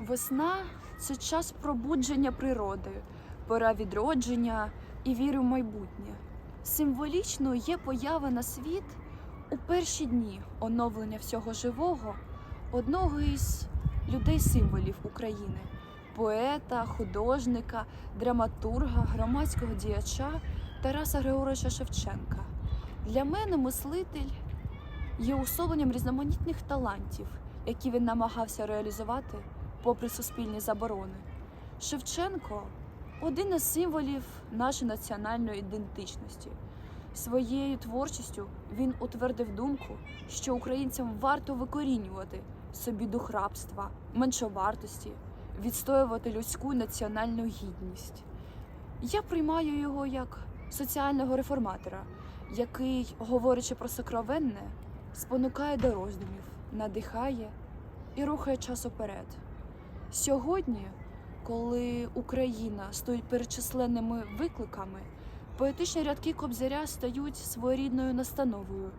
Весна це час пробудження природи, пора відродження і віри в майбутнє. Символічно є поява на світ у перші дні оновлення всього живого одного із людей символів України поета, художника, драматурга, громадського діяча Тараса Григоровича Шевченка. Для мене мислитель є особленням різноманітних талантів, які він намагався реалізувати попри суспільні заборони. Шевченко один із символів нашої національної ідентичності. Своєю творчістю він утвердив думку, що українцям варто викорінювати собі дух рабства, меншовартості, відстоювати людську національну гідність. Я приймаю його як соціального реформатора, який, говорячи про сокровенне, спонукає до роздумів, надихає і рухає час уперед. Сьогодні, коли Україна стоїть перед численними викликами, поетичні рядки Кобзаря стають своєрідною настановою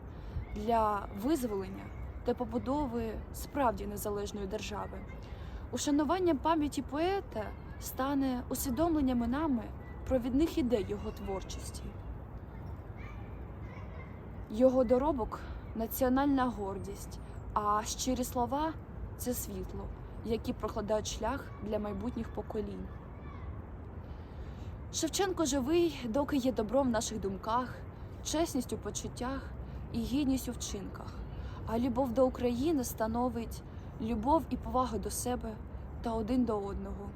для визволення та побудови справді незалежної держави. Ушанування пам'яті поета стане усвідомленнями нами провідних ідей його творчості. Його доробок національна гордість, а щирі слова це світло, які прокладають шлях для майбутніх поколінь. Шевченко живий, доки є добром в наших думках, чесність у почуттях і гідність у вчинках. А любов до України становить любов і повагу до себе та один до одного.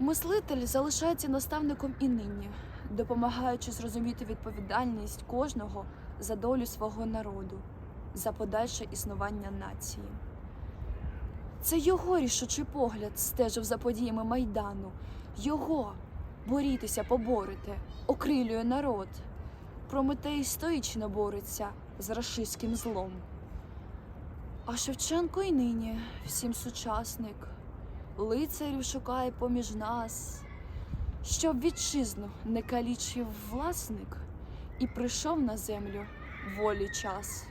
Мислитель залишається наставником і нині, допомагаючи зрозуміти відповідальність кожного за долю свого народу, за подальше існування нації. Це його рішучий погляд стежив за подіями Майдану. Його борітеся, поборете, окрилює народ. Прометей стоїчно бореться з рашистським злом. А Шевченко й нині всім сучасник, лицарів шукає поміж нас, щоб вітчизну не калічив власник і прийшов на землю волі час.